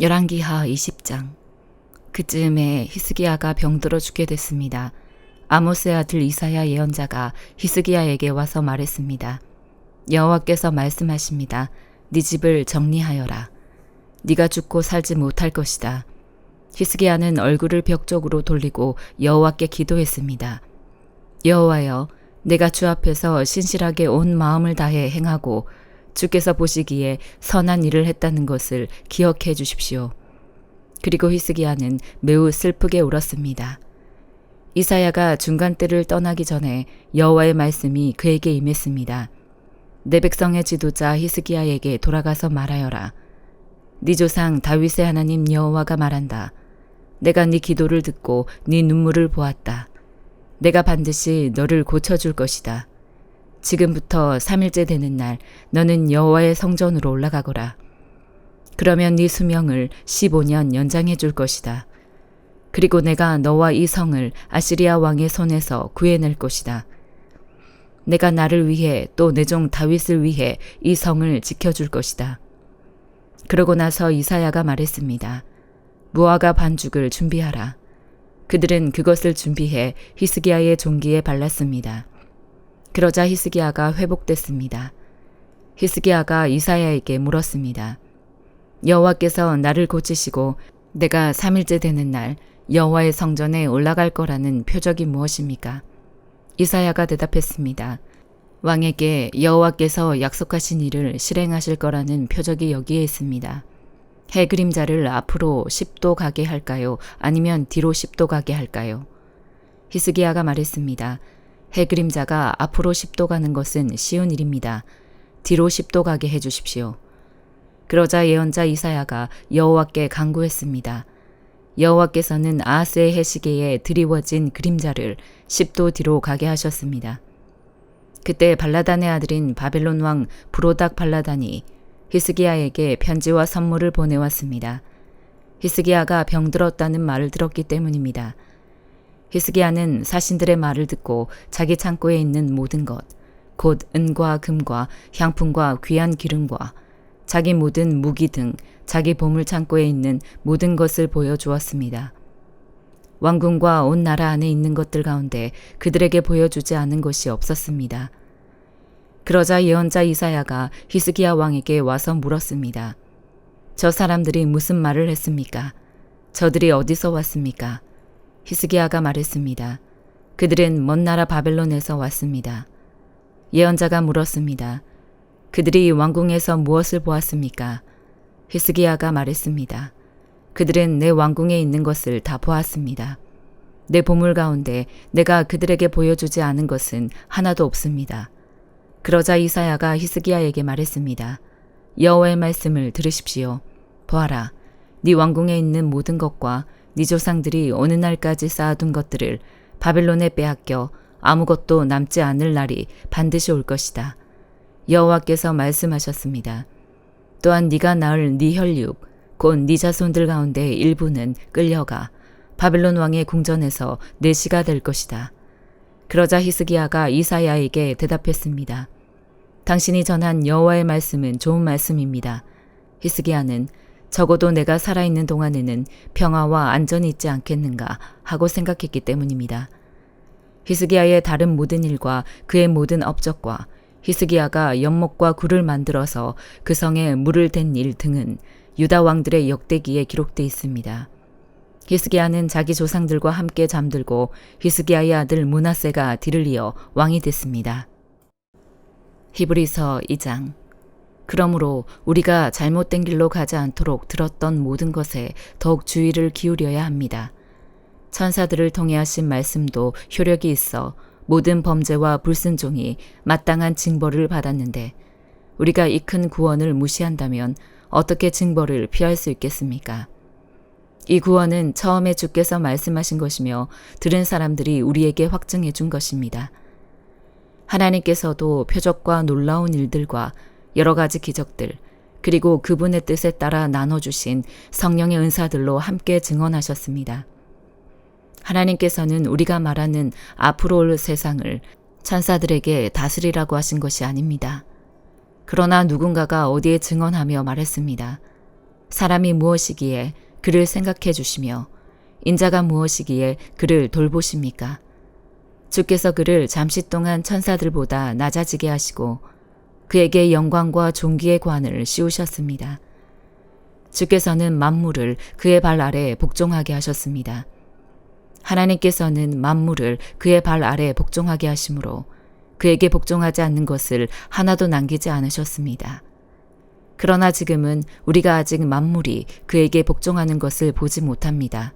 열왕기하 20장 그쯤에 히스기야가 병들어 죽게 됐습니다. 아모스의 아들 이사야 예언자가 히스기야에게 와서 말했습니다. 여호와께서 말씀하십니다. 네 집을 정리하여라. 네가 죽고 살지 못할 것이다. 히스기야는 얼굴을 벽 쪽으로 돌리고 여호와께 기도했습니다. 여호와여, 내가 주 앞에서 신실하게 온 마음을 다해 행하고 주께서 보시기에 선한 일을 했다는 것을 기억해 주십시오. 그리고 히스기야는 매우 슬프게 울었습니다. 이사야가 중간 때를 떠나기 전에 여호와의 말씀이 그에게 임했습니다. 내 백성의 지도자 히스기야에게 돌아가서 말하여라. 네 조상 다윗의 하나님 여호와가 말한다. 내가 네 기도를 듣고 네 눈물을 보았다. 내가 반드시 너를 고쳐줄 것이다. 지금부터 3일째 되는 날 너는 여호와의 성전으로 올라가거라. 그러면 네 수명을 15년 연장해 줄 것이다. 그리고 내가 너와 이 성을 아시리아 왕의 손에서 구해낼 것이다. 내가 나를 위해 또 내 종 다윗을 위해 이 성을 지켜줄 것이다. 그러고 나서 이사야가 말했습니다. 무화과 반죽을 준비하라. 그들은 그것을 준비해 히스기야의 종기에 발랐습니다. 그러자 히스기야가 회복됐습니다. 히스기야가 이사야에게 물었습니다. 여호와께서 나를 고치시고 내가 3일째 되는 날 여호와의 성전에 올라갈 거라는 표적이 무엇입니까? 이사야가 대답했습니다. 왕에게 여호와께서 약속하신 일을 실행하실 거라는 표적이 여기에 있습니다. 해 그림자를 앞으로 10도 가게 할까요? 아니면 뒤로 10도 가게 할까요? 히스기야가 말했습니다. 해 그림자가 앞으로 10도 가는 것은 쉬운 일입니다. 뒤로 10도 가게 해 주십시오. 그러자 예언자 이사야가 여호와께 간구했습니다. 여호와께서는 아하스의 해시계에 드리워진 그림자를 10도 뒤로 가게 하셨습니다. 그때 발라단의 아들인 바벨론 왕 브로닥 발라단이 히스기야에게 편지와 선물을 보내왔습니다. 히스기야가 병들었다는 말을 들었기 때문입니다. 히스기야는 사신들의 말을 듣고 자기 창고에 있는 모든 것, 곧 은과 금과 향품과 귀한 기름과 자기 모든 무기 등 자기 보물 창고에 있는 모든 것을 보여주었습니다. 왕궁과 온 나라 안에 있는 것들 가운데 그들에게 보여주지 않은 것이 없었습니다. 그러자 예언자 이사야가 히스기야 왕에게 와서 물었습니다. 저 사람들이 무슨 말을 했습니까? 저들이 어디서 왔습니까? 히스기야가 말했습니다. 그들은 먼 나라 바벨론에서 왔습니다. 예언자가 물었습니다. 그들이 왕궁에서 무엇을 보았습니까? 히스기야가 말했습니다. 그들은 내 왕궁에 있는 것을 다 보았습니다. 내 보물 가운데 내가 그들에게 보여주지 않은 것은 하나도 없습니다. 그러자 이사야가 히스기야에게 말했습니다. 여호와의 말씀을 들으십시오. 보아라, 네 왕궁에 있는 모든 것과 네 조상들이 어느 날까지 쌓아둔 것들을 바벨론에 빼앗겨 아무것도 남지 않을 날이 반드시 올 것이다. 여호와께서 말씀하셨습니다. 또한 네가 낳을 네 혈육 곧 네 자손들 가운데 일부는 끌려가 바벨론 왕의 궁전에서 내시가 될 것이다. 그러자 히스기야가 이사야에게 대답했습니다. 당신이 전한 여호와의 말씀은 좋은 말씀입니다. 히스기야는 적어도 내가 살아있는 동안에는 평화와 안전이 있지 않겠는가 하고 생각했기 때문입니다. 히스기야의 다른 모든 일과 그의 모든 업적과 히스기야가 연못과 굴을 만들어서 그 성에 물을 댄 일 등은 유다 왕들의 역대기에 기록돼 있습니다. 히스기야는 자기 조상들과 함께 잠들고 히스기야의 아들 문하세가 뒤를 이어 왕이 됐습니다. 히브리서 2장 그러므로 우리가 잘못된 길로 가지 않도록 들었던 모든 것에 더욱 주의를 기울여야 합니다. 천사들을 통해 하신 말씀도 효력이 있어 모든 범죄와 불순종이 마땅한 징벌을 받았는데 우리가 이 큰 구원을 무시한다면 어떻게 징벌을 피할 수 있겠습니까? 이 구원은 처음에 주께서 말씀하신 것이며 들은 사람들이 우리에게 확증해 준 것입니다. 하나님께서도 표적과 놀라운 일들과 여러 가지 기적들, 그리고 그분의 뜻에 따라 나눠주신 성령의 은사들로 함께 증언하셨습니다. 하나님께서는 우리가 말하는 앞으로 올 세상을 천사들에게 다스리라고 하신 것이 아닙니다. 그러나 누군가가 어디에 증언하며 말했습니다. 사람이 무엇이기에 그를 생각해 주시며 인자가 무엇이기에 그를 돌보십니까? 주께서 그를 잠시 동안 천사들보다 낮아지게 하시고 그에게 영광과 존귀의 관을 씌우셨습니다. 주께서는 만물을 그의 발 아래 복종하게 하셨습니다. 하나님께서는 만물을 그의 발 아래 복종하게 하심으로 그에게 복종하지 않는 것을 하나도 남기지 않으셨습니다. 그러나 지금은 우리가 아직 만물이 그에게 복종하는 것을 보지 못합니다.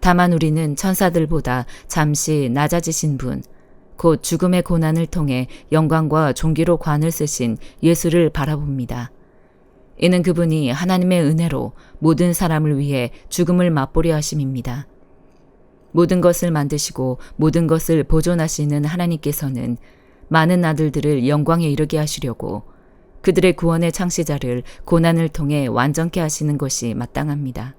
다만 우리는 천사들보다 잠시 낮아지신 분, 곧 죽음의 고난을 통해 영광과 존귀로 관을 쓰신 예수를 바라봅니다. 이는 그분이 하나님의 은혜로 모든 사람을 위해 죽음을 맛보려 하심입니다. 모든 것을 만드시고 모든 것을 보존하시는 하나님께서는 많은 아들들을 영광에 이르게 하시려고 그들의 구원의 창시자를 고난을 통해 완전케 하시는 것이 마땅합니다.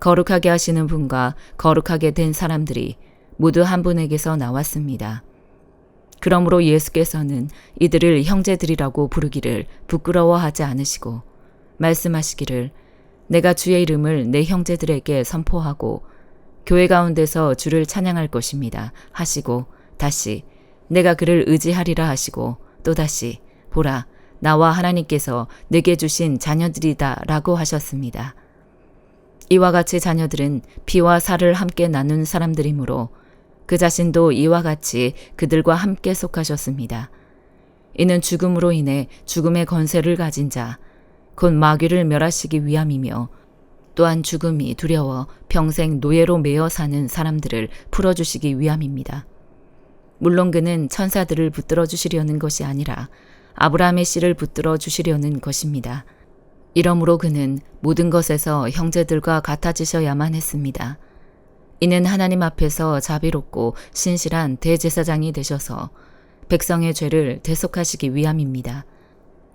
거룩하게 하시는 분과 거룩하게 된 사람들이 모두 한 분에게서 나왔습니다. 그러므로 예수께서는 이들을 형제들이라고 부르기를 부끄러워하지 않으시고 말씀하시기를 내가 주의 이름을 내 형제들에게 선포하고 교회 가운데서 주를 찬양할 것입니다. 하시고 다시 내가 그를 의지하리라 하시고 또다시 보라 나와 하나님께서 내게 주신 자녀들이다 라고 하셨습니다. 이와 같이 자녀들은 피와 살을 함께 나눈 사람들이므로 그 자신도 이와 같이 그들과 함께 속하셨습니다. 이는 죽음으로 인해 죽음의 건세를 가진 자, 곧 마귀를 멸하시기 위함이며 또한 죽음이 두려워 평생 노예로 매여 사는 사람들을 풀어주시기 위함입니다. 물론 그는 천사들을 붙들어 주시려는 것이 아니라 아브라함의 씨를 붙들어 주시려는 것입니다. 이러므로 그는 모든 것에서 형제들과 같아지셔야만 했습니다. 이는 하나님 앞에서 자비롭고 신실한 대제사장이 되셔서 백성의 죄를 대속하시기 위함입니다.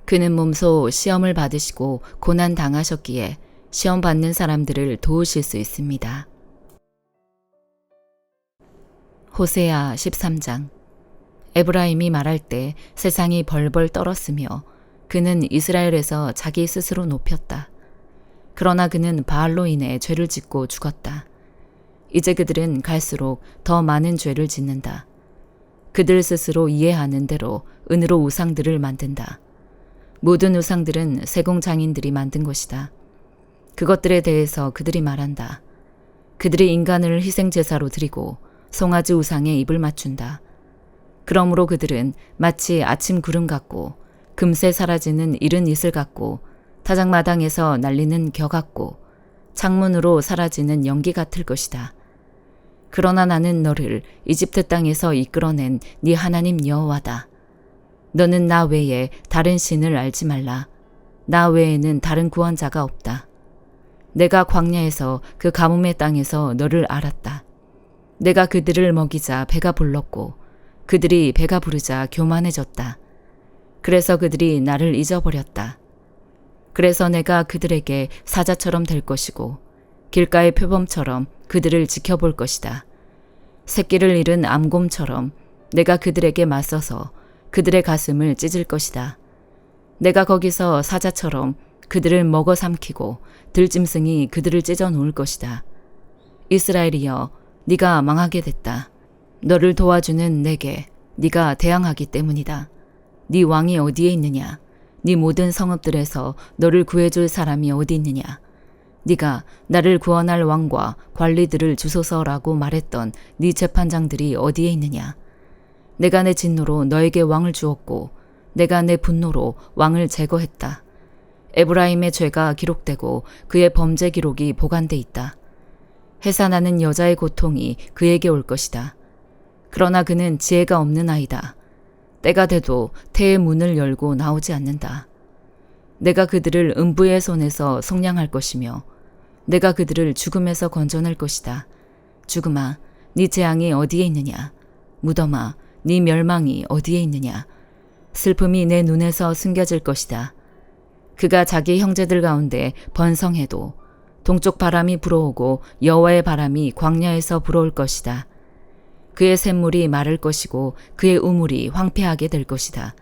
그는 몸소 시험을 받으시고 고난 당하셨기에 시험 받는 사람들을 도우실 수 있습니다. 호세아 13장 에브라임이 말할 때 세상이 벌벌 떨었으며 그는 이스라엘에서 자기 스스로 높였다. 그러나 그는 바알로 인해 죄를 짓고 죽었다. 이제 그들은 갈수록 더 많은 죄를 짓는다. 그들 스스로 이해하는 대로 은으로 우상들을 만든다. 모든 우상들은 세공 장인들이 만든 것이다. 그것들에 대해서 그들이 말한다. 그들이 인간을 희생제사로 드리고 송아지 우상에 입을 맞춘다. 그러므로 그들은 마치 아침 구름 같고 금세 사라지는 이른 이슬 같고 타작마당에서 날리는 겨 같고 창문으로 사라지는 연기 같을 것이다. 그러나 나는 너를 이집트 땅에서 이끌어낸 네 하나님 여호와다. 너는 나 외에 다른 신을 알지 말라. 나 외에는 다른 구원자가 없다. 내가 광야에서 그 가뭄의 땅에서 너를 알았다. 내가 그들을 먹이자 배가 불렀고 그들이 배가 부르자 교만해졌다. 그래서 그들이 나를 잊어버렸다. 그래서 내가 그들에게 사자처럼 될 것이고 길가의 표범처럼 그들을 지켜볼 것이다. 새끼를 잃은 암곰처럼 내가 그들에게 맞서서 그들의 가슴을 찢을 것이다. 내가 거기서 사자처럼 그들을 먹어 삼키고 들짐승이 그들을 찢어 놓을 것이다. 이스라엘이여, 네가 망하게 됐다. 너를 도와주는 내게 네가 대항하기 때문이다. 네 왕이 어디에 있느냐? 네 모든 성읍들에서 너를 구해줄 사람이 어디 있느냐? 네가 나를 구원할 왕과 관리들을 주소서라고 말했던 네 재판장들이 어디에 있느냐? 내가 내 진노로 너에게 왕을 주었고 내가 내 분노로 왕을 제거했다. 에브라임의 죄가 기록되고 그의 범죄 기록이 보관돼 있다. 해산하는 여자의 고통이 그에게 올 것이다. 그러나 그는 지혜가 없는 아이다. 때가 돼도 태의 문을 열고 나오지 않는다. 내가 그들을 음부의 손에서 속량할 것이며 내가 그들을 죽음에서 건져낼 것이다. 죽음아, 네 재앙이 어디에 있느냐? 무덤아, 네 멸망이 어디에 있느냐? 슬픔이 내 눈에서 숨겨질 것이다. 그가 자기 형제들 가운데 번성해도 동쪽 바람이 불어오고 여호와의 바람이 광야에서 불어올 것이다. 그의 샘물이 마를 것이고 그의 우물이 황폐하게 될 것이다.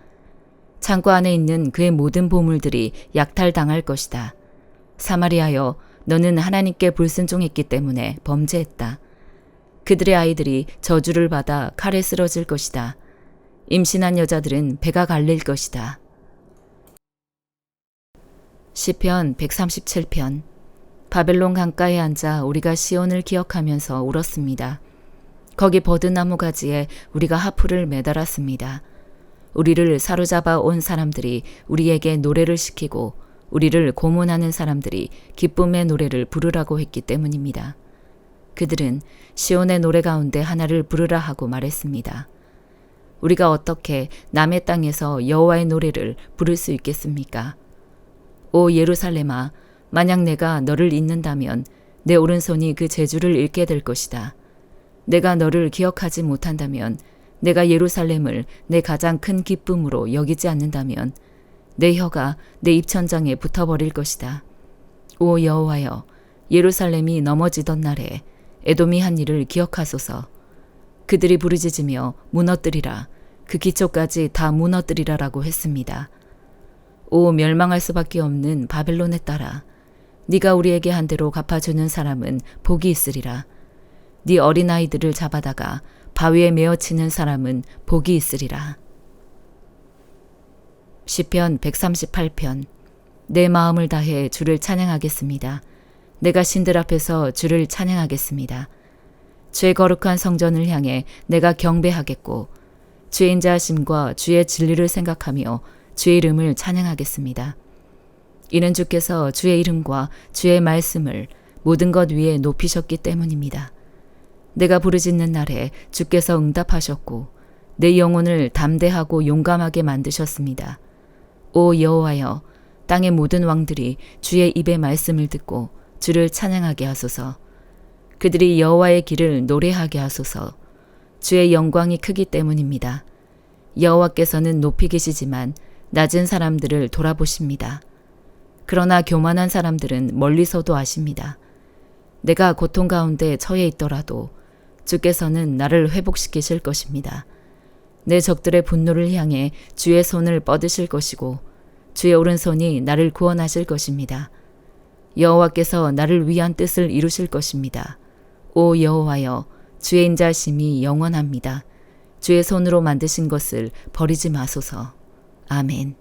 창고 안에 있는 그의 모든 보물들이 약탈당할 것이다. 사마리아여 너는 하나님께 불순종했기 때문에 범죄했다. 그들의 아이들이 저주를 받아 칼에 쓰러질 것이다. 임신한 여자들은 배가 갈릴 것이다. 시편 137편 바벨론 강가에 앉아 우리가 시온을 기억하면서 울었습니다. 거기 버드나무 가지에 우리가 하프를 매달았습니다. 우리를 사로잡아 온 사람들이 우리에게 노래를 시키고 우리를 고문하는 사람들이 기쁨의 노래를 부르라고 했기 때문입니다. 그들은 시온의 노래 가운데 하나를 부르라 하고 말했습니다. 우리가 어떻게 남의 땅에서 여호와의 노래를 부를 수 있겠습니까? 오 예루살렘아, 만약 내가 너를 잊는다면 내 오른손이 그 재주를 잃게 될 것이다. 내가 너를 기억하지 못한다면 내가 예루살렘을 내 가장 큰 기쁨으로 여기지 않는다면 내 혀가 내 입천장에 붙어버릴 것이다. 오 여호와여, 예루살렘이 넘어지던 날에 에돔이 한 일을 기억하소서. 그들이 부르짖으며 무너뜨리라. 그 기초까지 다 무너뜨리라라고 했습니다. 오 멸망할 수밖에 없는 바벨론에 따라 네가 우리에게 한 대로 갚아주는 사람은 복이 있으리라. 네 어린아이들을 잡아다가 바위에 메어치는 사람은 복이 있으리라. 시편 138편 내 마음을 다해 주를 찬양하겠습니다. 내가 신들 앞에서 주를 찬양하겠습니다. 주의 거룩한 성전을 향해 내가 경배하겠고 주의 인자하심과 주의 진리를 생각하며 주의 이름을 찬양하겠습니다. 이는 주께서 주의 이름과 주의 말씀을 모든 것 위에 높이셨기 때문입니다. 내가 부르짖는 날에 주께서 응답하셨고 내 영혼을 담대하고 용감하게 만드셨습니다. 오 여호와여 땅의 모든 왕들이 주의 입의 말씀을 듣고 주를 찬양하게 하소서. 그들이 여호와의 길을 노래하게 하소서. 주의 영광이 크기 때문입니다. 여호와께서는 높이 계시지만 낮은 사람들을 돌아보십니다. 그러나 교만한 사람들은 멀리서도 아십니다. 내가 고통 가운데 처해 있더라도 주께서는 나를 회복시키실 것입니다. 내 적들의 분노를 향해 주의 손을 뻗으실 것이고 주의 오른손이 나를 구원하실 것입니다. 여호와께서 나를 위한 뜻을 이루실 것입니다. 오 여호와여 주의 인자심이 영원합니다. 주의 손으로 만드신 것을 버리지 마소서. 아멘.